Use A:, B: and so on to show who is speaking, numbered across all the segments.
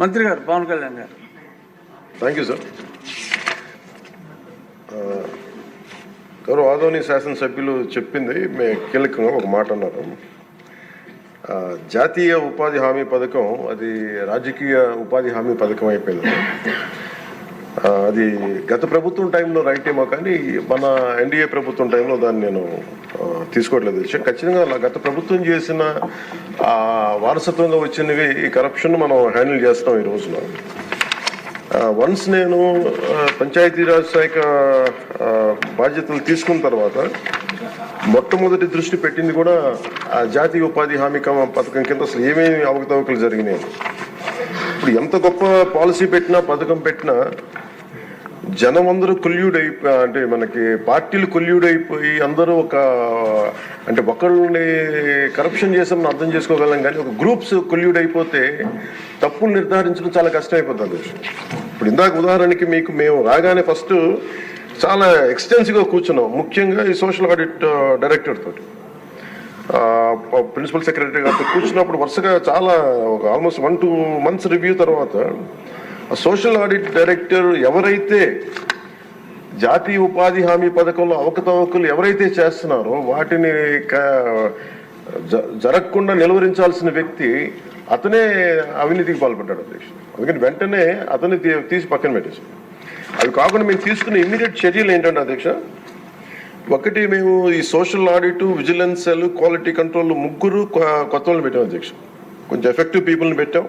A: మంత్రి గారు పవన్ కళ్యాణ్ గారు.
B: థ్యాంక్ యూ సార్ గౌరవ ఆదోని శాసనసభ్యులు చెప్పింది మే కీలకంగా ఒక మాట అన్నారు. Uh, జాతీయ ఉపాధి హామీ పథకం అది రాజకీయ ఉపాధి హామీ పథకం అయిపోయింది. అది గత ప్రభుత్వం టైంలో రైట్ ఏమో కానీ మన ఎన్డీఏ ప్రభుత్వం టైంలో దాన్ని నేను తీసుకోవట్లేదు విషయం. ఖచ్చితంగా అలా గత ప్రభుత్వం చేసిన వారసత్వంగా వచ్చినవి ఈ కరప్షన్ మనం హ్యాండిల్ చేస్తున్నాం ఈ రోజున. వన్స్ నేను పంచాయతీరాజ్ శాఖ బాధ్యతలు తీసుకున్న తర్వాత మొట్టమొదటి దృష్టి పెట్టింది కూడా ఆ జాతీయ ఉపాధి హామీ పథకం కింద అసలు ఏమేమి అవకతవకలు జరిగినాయి. ఇప్పుడు ఎంత గొప్ప పాలసీ పెట్టినా పథకం పెట్టినా జనం అందరూ కొల్యూడ్ అయిపోయి అంటే మనకి పార్టీలు కొల్యూడ్ అయిపోయి అందరూ ఒక అంటే ఒకరిని కరప్షన్ చేసామని అర్థం చేసుకోగలం కానీ ఒక గ్రూప్స్ కొల్యూడ్ అయిపోతే తప్పులు నిర్ధారించడం చాలా కష్టం అయిపోతుంది ఇప్పుడు ఇందాక ఉదాహరణకి మీకు మేము రాగానే ఫస్ట్ చాలా ఎక్స్టెన్సివ్గా కూర్చున్నాం ముఖ్యంగా ఈ సోషల్ ఆడిట్ డైరెక్టర్ తోటి. ప్రిన్సిపల్ సెక్రటరీ గారితో కూర్చున్నప్పుడు వరుసగా చాలా ఒక almost one two months review తర్వాత సోషల్ ఆడిట్ డైరెక్టర్ ఎవరైతే జాతీయ ఉపాధి హామీ పథకంలో అవకతవకలు ఎవరైతే చేస్తున్నారో వాటిని జ- జరగకుండా నిలువరించాల్సిన వ్యక్తి అతనే అవినీతికి పాల్పడ్డాడు అధ్యక్ష. అందుకని వెంటనే అతన్ని తీ- తీసి పక్కన పెట్టేసి అవి కాకుండా మేము తీసుకున్న ఇమ్మీడియట్ చర్యలు ఏంటంటే అధ్యక్ష ఒకటి మేము ఈ social audit vigilance cell quality control ముగ్గురు కొ- కొత్త వాళ్ళని పెట్టాం అధ్యక్ష. కొంచెం ఎఫెక్టివ్ పీపుల్ని పెట్టాం.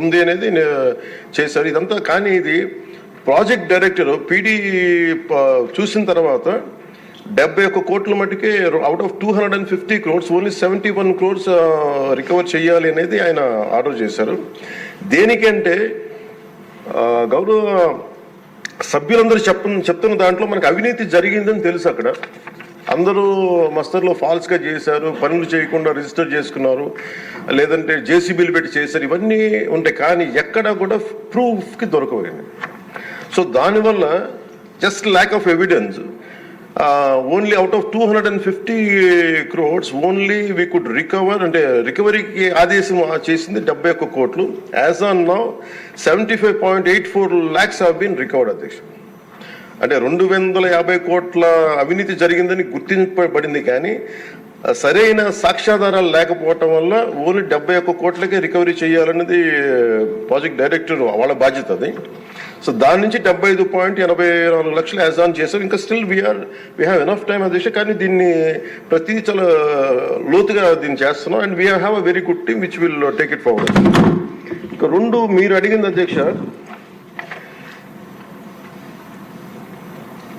B: ఉంది అనేది చేశారు. ఇదంతా కానీ ఇది ప్రాజెక్ట్ డైరెక్టర్ పీడీ చూసిన తర్వాత డెబ్బై ఒక్క కోట్ల మటుకే out of two hundred and fifty crores only seventy one crores recover చేయాలి అనేది ఆయన ఆర్డర్ చేశారు. దేనికంటే గౌరవ సభ్యులందరూ చెప్ప చెప్తున్న దాంట్లో మనకు అవినీతి జరిగిందని తెలుసు అక్కడ. అందరూ మస్తర్లో ఫాల్స్గా చేశారు పనులు చేయకుండా రిజిస్టర్ చేసుకున్నారు లేదంటే జేసీబీలు పెట్టి చేశారు ఇవన్నీ ఉంటాయి. కానీ ఎక్కడ కూడా ప్రూఫ్కి దొరకవండి సో దానివల్ల just lack of evidence only out of two hundred and fifty crores only we could recover అంటే రికవరీకి ఆదేశం చేసింది డెబ్బై ఒక్క కోట్లు. As on now seventy five point eight four lakhs have been recovered అధ్యక్ష. అంటే రెండు వందల యాభై కోట్ల అవినీతి జరిగిందని గుర్తింపబడింది కానీ సరైన సాక్ష్యాధారాలు లేకపోవటం వల్ల ఓన్లీ డెబ్బై ఒక్క కోట్లకే రికవరీ చేయాలన్నది ప్రాజెక్ట్ డైరెక్టర్ వాళ్ళ బాధ్యత అది. సో దాని నుంచి డెబ్బై ఐదు పాయింట్ ఎనభై నాలుగు లక్షలు యాజ్ ఆన్ ఇంకా still we are we have enough time అది కానీ దీన్ని ప్రతి చాలా లోతుగా దీన్ని చేస్తున్నాం. And we have a very good team which will take it forward. ఇంకా రెండు మీరు అడిగింది అధ్యక్ష